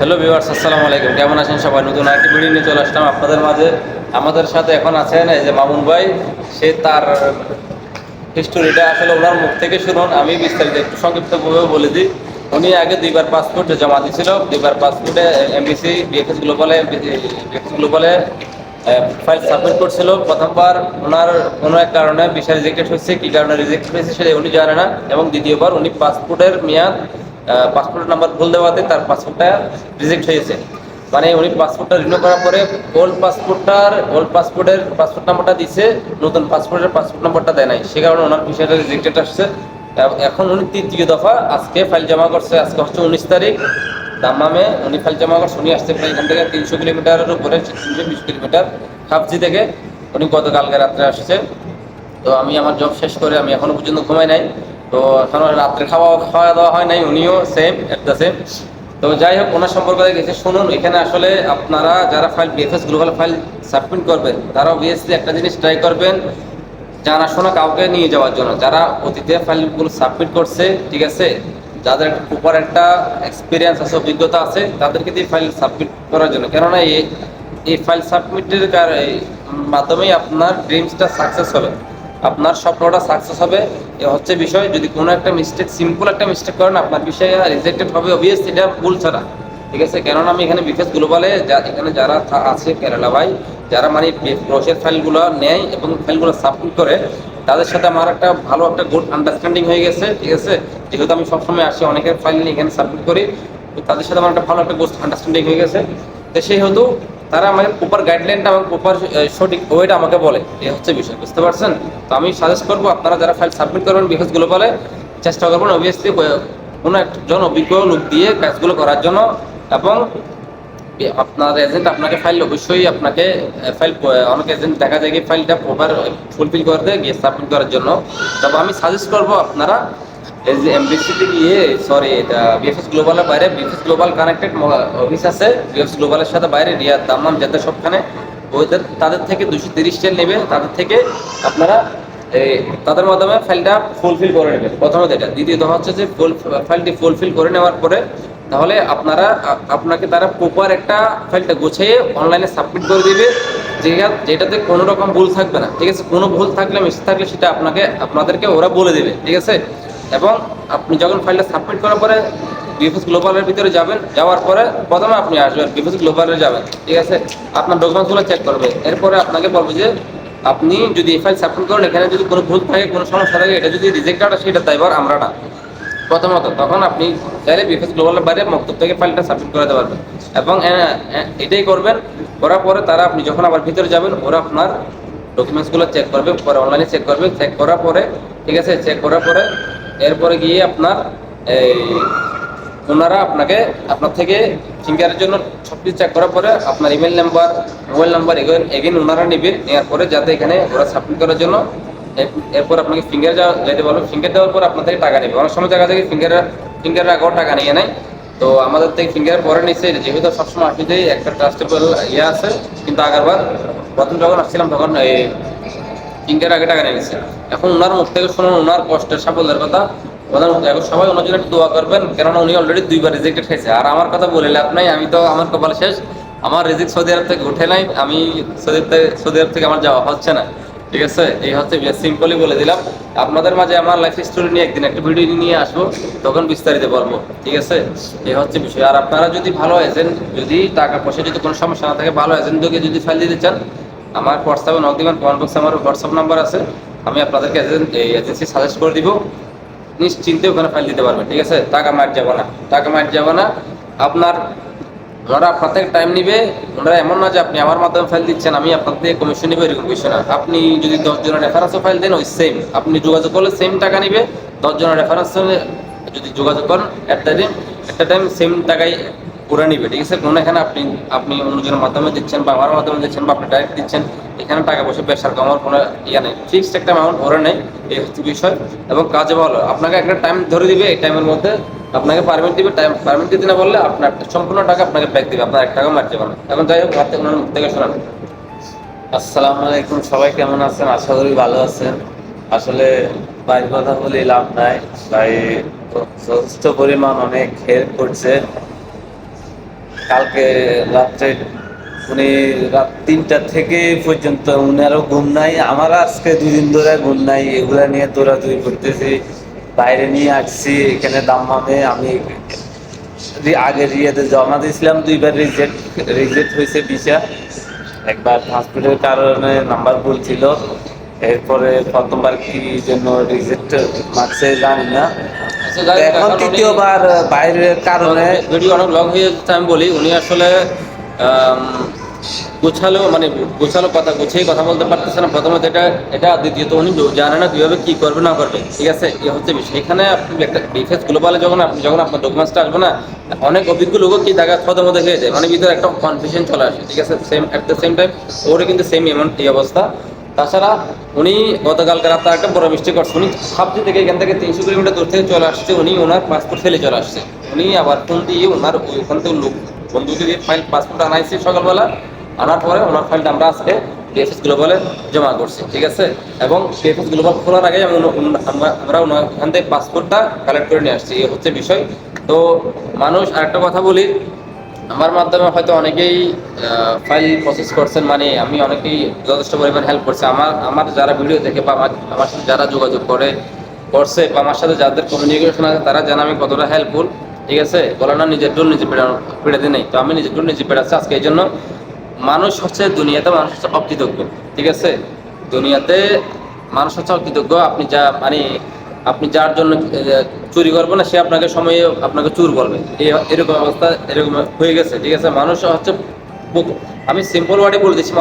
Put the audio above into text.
Hello viewers, আসসালামু আলাইকুম। কেমন আছেন সবাই? নতুন আরেকটি ভিডিও নিয়ে চলে আসলাম আপনাদের মাঝে। আমাদের সাথে এখন আছেন এই যে মামুন ভাই। সে তার হিস্টোরিটা আসলে ওনার মুখ থেকে শুনুন। আমি বিস্তারিত একটু সংক্ষিপ্তভাবে বলে দিই। উনি আগে দুইবার পাসপোর্ট জমা দিয়েছিল। দুইবার পাসপোর্টে এমবিসি বিএফএস গ্লোবালে বিএফএস গ্লোবালে ফাইল সাবমিট করছিল। প্রথমবার ওনার কোনো এক কারণে ভিসা রিজেক্টেড হয়েছে। কী কারণে রিজেক্ট হয়েছে সেটা উনি জানে না। এবং দ্বিতীয়বার উনি পাসপোর্টের মেয়াদ পাসপোর্ট নাম্বার ভুল দেওয়াতে তার পাসপোর্টটা রিজেক্ট হয়েছে। মানে উনি পাসপোর্টটা রিনিউ করার পরে ওল্ড পাসপোর্টটার ওল্ড পাসপোর্টের পাসপোর্ট নাম্বারটা দিছে, নতুন পাসপোর্টের পাসপোর্ট নাম্বারটা দেয় নাই। সে কারণে ওনার বিষয়টা রিজেক্টেড আসছে। এখন উনি তৃতীয় দফা, আজকে ফাইল জমা করছে, আজকে হচ্ছে উনিশ তারিখ। দাম্মামে উনি ফাইল জমা করছে, উনি আসছে এখান থেকে তিনশো কিলোমিটারের উপরে তিনশো বিশ কিলোমিটার হাফজি থেকে। উনি গতকালকে রাত্রে আসছে। তো আমি আমার জব শেষ করে আমি এখনও পর্যন্ত ঘুমাই নাই। তো রাত্রে খাওয়া খাওয়া দাওয়া হয় নাই, উনিও সেম এট দ্য সেম তো যাই হোক, ওনার সম্পর্কে গেছে, শুনুন, এখানে আসলে আপনারা যারা file BFS global file submit করবেন তারা অবভিয়াসলি একটা জিনিস ট্রাই করবেন, জানাশোনা কাউকে নিয়ে যাওয়ার জন্য। যারা অতীতে ফাইলগুলো সাবমিট করছে, ঠিক আছে, যাদের একটা প্রপার একটা এক্সপিরিয়েন্স আছে, অভিজ্ঞতা আছে, তাদেরকে দিয়ে ফাইল সাবমিট করার জন্য। কেননা এই এই ফাইল সাবমিটের মাধ্যমেই আপনার ড্রিমসটা সাকসেস হবে। আপনার স্বপ্নটা সাকসেস হবে। এ হচ্ছে বিষয়, যদি কোনো একটা মিস্টেক সিম্পল একটা মিস্টেক করেন, আপনার বিষয়ে রিজেক্টেড হবে অবভিয়াস এটা ভুল ছাড়া। ঠিক আছে? কেননা আমি এখানে বিফেস গ্লোবালে যা- এখানে যারা আছে কেরালা ভাই, যারা মানে ক্রোশের ফাইলগুলো নেয় এবং ফাইলগুলো সাবমিট করে, তাদের সাথে আমার একটা ভালো একটা গুড আন্ডারস্ট্যান্ডিং হয়ে গেছে, ঠিক আছে? যেহেতু আমি সবসময় আসি, অনেকের ফাইল নিয়ে এখানে সাবমিট করি তাদের সাথে আমার একটা ভালো একটা গুড আন্ডারস্ট্যান্ডিং হয়ে গেছে। তো সেই হেতু তারা আমাকে প্রপার গাইডলাইনটা এবং প্রপার সঠিক ওয়েটা আমাকে বলে। এই হচ্ছে বিষয়, বুঝতে পারছেন? তো আমি সাজেস্ট করব আপনারা যারা ফাইল সাবমিট করবেন বিকজ গ্লোবালে চেষ্টা করবেন অবভিয়াসলি কোনো একজন অভিজ্ঞ লোক দিয়ে কাজগুলো করার জন্য। এবং আপনার এজেন্ট আপনাকে ফাইল অবশ্যই আপনাকে ফাইল অনেক এজেন্ট দেখা যায় কি ফাইলটা প্রপার ফুলফিল করতে গিয়ে সাবমিট করার জন্য। তবে আমি সাজেস্ট করব আপনারা এই যে এমবিসিতে গিয়ে সরি এটা বিএফএস গ্লোবালের বাইরে বিএফএস গ্লোবাল কানেক্টেড অফিস আছে। বিএফএস গ্লোবালের সাথে বাইরে রিয়াদ দাম্মাম যাতে সবখানে ওদের তাদের থেকে দুশো তিরিশ টেল নেবে, তাদের থেকে আপনারা তাদের মাধ্যমে ফাইলটা ফুলফিল করে নেবেন। প্রথমত এটা। দ্বিতীয়ত হচ্ছে যে ফুল ফাইলটি ফুলফিল করে নেওয়ার পরে, তাহলে আপনারা, আপনাকে তারা প্রপার একটা ফাইলটা গুছিয়ে অনলাইনে সাবমিট করে দিবে। যেটা যেটাতে কোনো রকম ভুল থাকবে না। ঠিক আছে? কোনো ভুল থাকলে মিস্টেক থাকলে সেটা আপনাকে, আপনাদেরকে ওরা বলে দেবে। ঠিক আছে? এবং আপনি যখন ফাইলটা সাবমিট করার পরে বিএফএস গ্লোবালের ভিতরে যাবেন, যাওয়ার পরে প্রথমে আপনি আসবেন বিএফএস গ্লোবালে যাবেন, ঠিক আছে? আপনার ডকুমেন্টসগুলো চেক করবে। এরপরে আপনাকে বলবে যে, আপনি যদি ফাইল সাবমিট করেন, এখানে যদি কোনো ভুল থাকে, কোনো সমস্যা থাকে, এটা যদি রিজেক্ট হয় সেটা দায়বার আমরা না। প্রথমত, তখন আপনি চাইলে বিএফএস গ্লোবালের বাইরে মক্তব থেকে ফাইলটা সাবমিট করাতে পারবেন। এবং এটাই করবেন, করার পরে তারা আপনি যখন আবার ভিতরে যাবেন, ওরা আপনার ডকুমেন্টসগুলো চেক করবে, পরে অনলাইনে চেক করবে। চেক করার পরে, ঠিক আছে? চেক করার পরে এরপরে গিয়ে আপনার এই ওনারা আপনাকে আপনার থেকে ফিঙ্গারের জন্য সব কিছু চেক করার পরে আপনার email number mobile number again again ওনারা নেবে নেওয়ার পরে যাতে এখানে ওরা সাবমিট করার জন্য এরপর আপনাকে ফিঙ্গার যাওয়া যেতে বলবে ফিঙ্গার দেওয়ার পর আপনার থেকে টাকা নেবে। অনেক সময় জায়গা থেকে ফিঙ্গার ফিঙ্গারের আগেও টাকা নিয়ে নেয়। তো আমাদের থেকে ফিঙ্গার পরে নিচ্ছে যেহেতু সবসময় আসলেই একটা ট্রাস্টেবল ইয়ে আছে, কিন্তু আগেরবার প্রথম যখন আসছিলাম তখন এই ফিঙ্গার আগে টাকা নিয়ে নিচ্ছে এখন ওনার মুখ থেকে শুনুন, ওনার কষ্টের সাফল্যের কথা। ওনার এখন সবাই ওনার জন্য একটু দোয়া করবেন, কেননা উনি অলরেডি দুইবার রিজেক্টেড হয়েছে। আর আমার কথা বলে লাভ নাই, আমি তো আমার কপাল শেষ। আমার রিজিক সৌদি আরব থেকে উঠে নাই, আমি সৌদি সৌদি আরব থেকে আমার যাওয়া হচ্ছে না। ঠিক আছে? এই হচ্ছে সিম্পলি বলে দিলাম। আপনাদের মাঝে আমার লাইফ স্টোরি নিয়ে একদিন একটা ভিডিও নিয়ে আসব, তখন বিস্তারিত বলব। ঠিক আছে? এই হচ্ছে বিষয়। আর আপনারা যদি ভালো এজেন্ট যদি টাকা পয়সা যদি কোনো সমস্যা না থাকে, ভালো এজেন্টকে যদি ফাইল দিতে চান আমার হোয়াটসঅ্যাপে নক দিবেন, কমেন্ট বক্সে আমার হোয়াটসঅ্যাপ নাম্বার আছে। আমি আপনাদেরকে এজেন্সি সাজেস্ট করে দিব। নিশ্চিন্তে ওখানে ফাইল দিতে পারবেন, ঠিক আছে? টাকা মার যাব না, টাকা মার যাব না। আপনার ওনারা আপনার থেকে টাইম নিবে। ওনারা এমন না যে আপনি আমার মাধ্যমে ফাইল দিচ্ছেন, আমি আপনার থেকে কমিশন নিবে, এরকম কিছু না। আপনি যদি দশ জনের রেফারেন্সও ফাইল দেন, ওই সেম আপনি যোগাযোগ করলে সেম টাকা নিবে। দশজনের রেফারেন্স যদি যোগাযোগ করেন একটা টাইম একটা টাইম সেম টাকাই করে নিবে, ঠিক আছে? কোনো এখানে আপনি আপনি অন্যজনের মাধ্যমে দিচ্ছেন বা আমার মাধ্যমে দিচ্ছেন বা আপনি ডাইরেক্ট দিচ্ছেন, এখানে টাকা পয়সা ব্যবসার কমার কোনো ইয়ে নেই। ফিক্সড একটা অ্যামাউন্ট ওরা নেই, এই হচ্ছে বিষয়। এবং কাজে ভালো আপনাকে একটা টাইম ধরে দিবে, এই টাইমের মধ্যে আপনাকে পারমিট দিবে টাইম পারমিট দিতে না বললে আপনার সম্পূর্ণ টাকা আপনাকে ব্যাক দিবে, আপনার এক টাকা মার যাবে না। এখন যাই হোক, হাতে ওনার মুখ থেকে শোনান। আসসালামু আলাইকুম, সবাই কেমন আছেন? আশা করি ভালো আছেন। আসলে ভাইয়ের কথা বলে লাভ নাই। ভাই, যথেষ্ট পরিমাণ অনেক হেল্প করছে। কালকে রাত্রে উনি রাত তিনটা থেকে পর্যন্ত উনারও ঘুম নাই। আমার আজকে দুদিন ধরে ঘুম নাই। এগুলা নিয়ে তোরা দৌড়াদৌড়ি করতেছি। বাইরে নিয়ে আসছি। এখানে দাম্মামে আমি আগে রিয়াতে জমা দিয়েছিলাম। দুইবার রিজেক্ট রিজেক্ট হয়েছে ভিসা। একবার পাসপোর্টের কারণে নাম্বার ভুল ছিল। এরপরে প্রথমবার কি জন্য রিজেক্ট মারছে জানি না। এখন এখন তৃতীয়বার বাইরের কারণে ভিডিও অনেক লং হয়ে যাচ্ছে আমি বলি উনি আসলে গোছালো মানে গোছালো কথা গুছিয়ে কথা বলতে পারতেছে না। প্রথমত এটা এটা দ্বিতীয়ত উনি জানে না কীভাবে কি করবে না করবে। ঠিক আছে এ হচ্ছে বিষয়। এখানে আপনি একটা ডিফেন্স গ্লোবালে যখন আপনি যখন আপনার ডকুমেন্টসটা আসবে না অনেক অভিজ্ঞ লোকও কি জায়গা ছদের মধ্যে হয়ে যায়। মানে ভিতরে একটা কনফিউশন চলে আসে ঠিক আছে? Same at the same time ওরও কিন্তু সেম এমন এই অবস্থা। তাছাড়া উনি গতকালকে রাতে একটা বড় মিস্টেক করছে। উনি সাবজি থেকে এখান থেকে তিনশো কিলোমিটার দূর থেকে চলে আসছে। উনি ওনার পাসপোর্ট ফেলে চলে আসছে। উনি আবার ফোন দিয়ে ওনার ওইখান থেকে লোক, বন্ধুকে দিয়ে ফাইল পাসপোর্ট আনাইছে সকালবেলা। আনার পরে ওনার ফাইলটা আমরা আজকে পিএফএস গ্লোবালে জমা করছি, ঠিক আছে? এবং পিএফএস গ্লোবাল খোলার আগে আমরা ওখান থেকে পাসপোর্টটা কালেক্ট করে নিয়ে আসছি। এই হচ্ছে বিষয়। তো মানুষ আরেকটা কথা বলি আমার মাধ্যমে হয়তো অনেকেই ফাইল প্রসেস করছেন মানে আমি অনেকেই যথেষ্ট পরিমাণ হেল্প করছে। আমার আমার যারা ভিডিও দেখে বা আমার সাথে যারা যোগাযোগ করে, করছে বা আমার সাথে যাদের কমিউনিকেশন আছে, তারা জানে আমি কতটা হেল্পফুল ঠিক আছে? বলে না, নিজের ডোল নিজে পেড়া পেড়াতে নেই। তো আমি নিজের ডোল নিজে পেড়াচ্ছি আজকে। এই জন্য মানুষ হচ্ছে দুনিয়াতে, মানুষ হচ্ছে অকৃতজ্ঞ, ঠিক আছে? দুনিয়াতে মানুষ হচ্ছে অকৃতজ্ঞ। আপনি যা মানে আপনি যার জন্য চুরি করবেন না, সে আপনাকে সময়ে আপনাকে চুর বলবে এরকম অবস্থা এরকম হয়ে গেছে, ঠিক আছে? মানুষ হচ্ছে আমি সিম্পল ওয়ার্ডে বলে দিচ্ছি